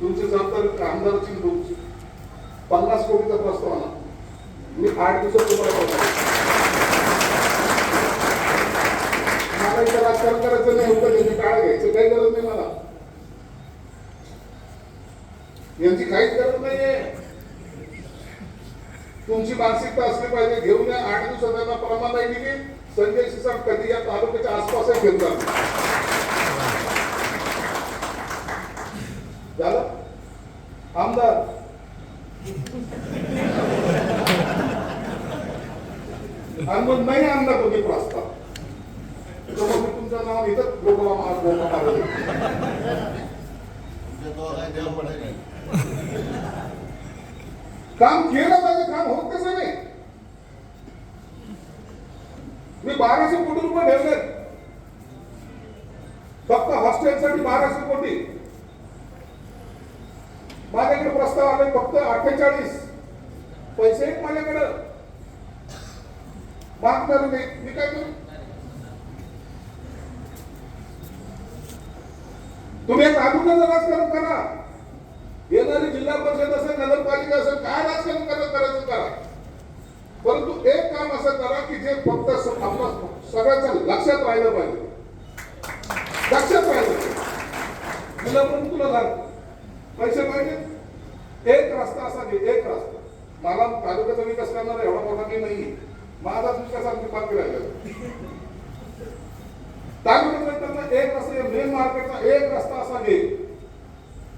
तुमची जबाबदारी आमदारची आणि पन्नास कोटीचा प्रस्ताव मी आठ दिवसात तुम्हाला मला इथं राजकारण करायचं नाही होतं त्यांनी काळ घ्यायचं काही गरज नाही मला. यांची काहीच गरज नाहीये. तुमची मानसिकता असली पाहिजे घेऊन या. आठ दिवसात त्यांना प्रमाण दिली. संजय शिसाट कधी या तालुक्याच्या आसपासही फिरतात जाणार. आमदार. आणि मग नाही आणला तुम्ही प्रस्ताव तर मग मी तुमचं नाव इथं. काम केलं पाहिजे काम होत कसं नाही. मी बाराशे कोटी रुपये ठेवले फक्त हॉस्टेलसाठी बाराशे कोटी. माझ्याकडे प्रस्ताव आले फक्त अठ्ठेचाळीस पैसे माझ्याकडं. माझ्याकडे मागणार नाही मी काय करू? तुम्ही एक तालुक्याचं राजकारण करा. येणारी जिल्हा परिषद असेल नगरपालिका असेल काय राजकारण करत करायचं करा. परंतु एक काम असं करा की जे फक्त आपलं सगळ्यांच्या लक्षात राहिलं पाहिजे. लक्षात राहिलं पाहिजे. तुला पण तुला झालं पैसे पाहिजे? एक रस्ता असा घे एक रस्ता. मला तालुक्याचा विकास करणार एवढा मोठा मी नाही माझाच विकास आमची बाकी राहिला तालुक्याचा एक रस्ता मेन मार्केटचा एक रस्ता असा घे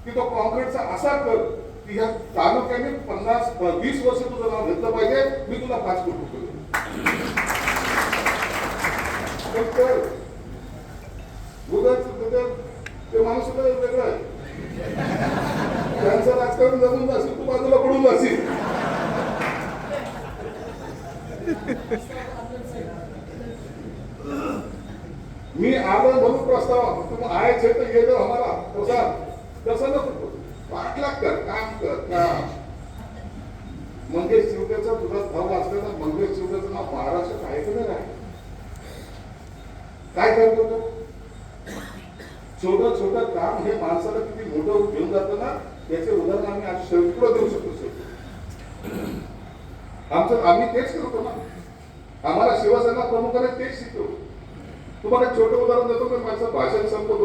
की तो कॉन्क्रीटचा असा कर की ह्या तालुक्याने पन्नास वीस वर्ष तुझं नाव घेतलं पाहिजे मी तुला पाच कोटी रुपये उगाच ते- ते माणूस सुद्धा वेगळं आहे. त्यांचं राजकारण जमून जाशील तू बाजूला पडून जाशील मी आलो म्हणून प्रस्ताव तुम आए छे तो ये दो हमारा प्रसाद तसं नको पाठलाग कर काम कर काम. मंगेश शिवकेचा तुझा भाऊ असलेला मंगेश शिवकेचं नाव महाराष्ट्रात आहे की नाही. काय करतो तो? छोटं छोटं काम हे माणसाला किती मोठं घेऊन जातं ना? त्याचे उदाहरण आम्ही आज शेवटला देऊ शकतो शेवटी आमचं आम्ही तेच करतो ना. आम्हाला शिवसेना प्रमुखाने तेच शिकतो तुम्हाला छोटं उदाहरण देतो पण माझं भाषण संपतो